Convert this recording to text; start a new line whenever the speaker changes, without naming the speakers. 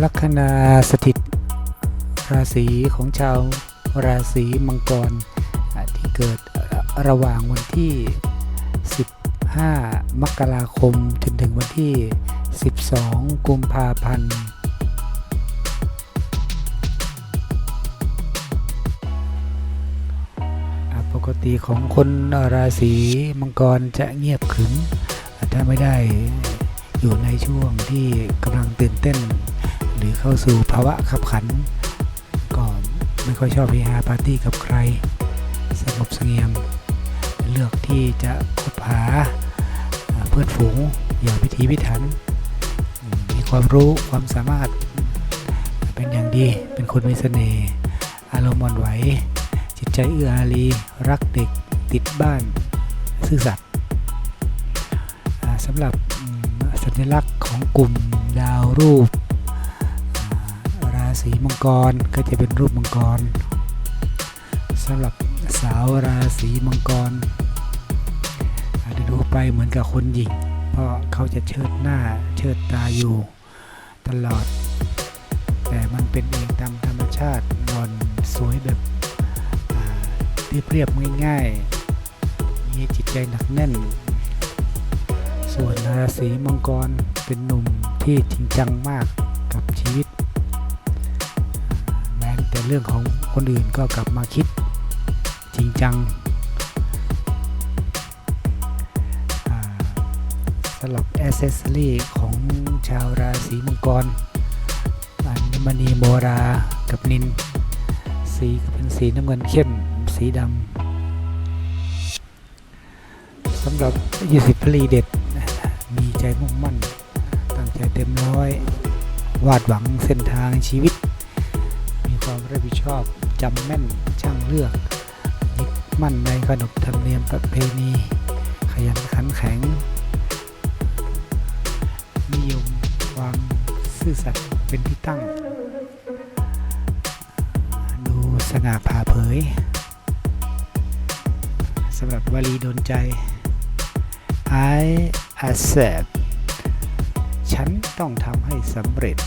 ลัคนาสถิต ราศีของชาวราศีมังกรที่เกิดระหว่างวันที่ 15 มกราคม จนถึงวันที่ 12 กุมภาพันธ์ปกติของคนราศีมังกรจะเงียบขรึมอ่าถ้าไม่ได้อยู่ในช่วงที่กำลังตื่นเต้น หรือเข้าสู่ภาวะขับขัน ก็ไม่ค่อยชอบเฮฮาปาร์ตี้กับใคร สงบเสงี่ยม เลือกที่จะคบหาอ่าเพื่อนฝูงอย่างพิถีพิถัน มีความรู้ความสามารถเป็นอย่างดี เป็นคนมีเสน่ห์ อารมณ์อ่อนไหว จิตใจเอื้ออารี รักเด็ก ติดบ้าน ซื่อสัตย์สำหรับสัญลักษณ์ของกลุ่มดาวรูป ศีมังกรก็จะเป็นรูปมังกรสำหรับสาวราศีมังกรอาจจะดูไปเหมือนกับคนหญิง เพราะเขาจะเชิดหน้าเชิดตาอยู่ตลอด แต่มันเป็นเองตามธรรมชาตินอนสวยแบบอ่าเรียบๆง่ายๆ มีจิตใจหนักแน่น ส่วนราศีมังกรเป็นหนุ่มที่จริงจังมากกับชีวิต เรื่องของคนอื่นก็กลับมาคิดจริงจังสำหรับแอ c เซสซอรี่ของชาวราศีมังกรอัญมณีโมรากับนิน สีเป็นสีน้ำเงินเข้ม สีดำสำหรับ20พลีเด็ด มีใจมุ่งมั่น ตั้งใจเต็มร้อย วาดหวังเส้นทางชีวิต ความรับผิดชอบจำแม่นช่างเลือกยึดมั่นในขนบธรรมเนียมประเพณี ขยันขันแข็ง นิยมความซื่อสัตย์เป็นที่ตั้ง ดูสง่าผ่าเผยสำหรับวลีโดนใจ I accept ฉันต้องทำให้สำเร็จ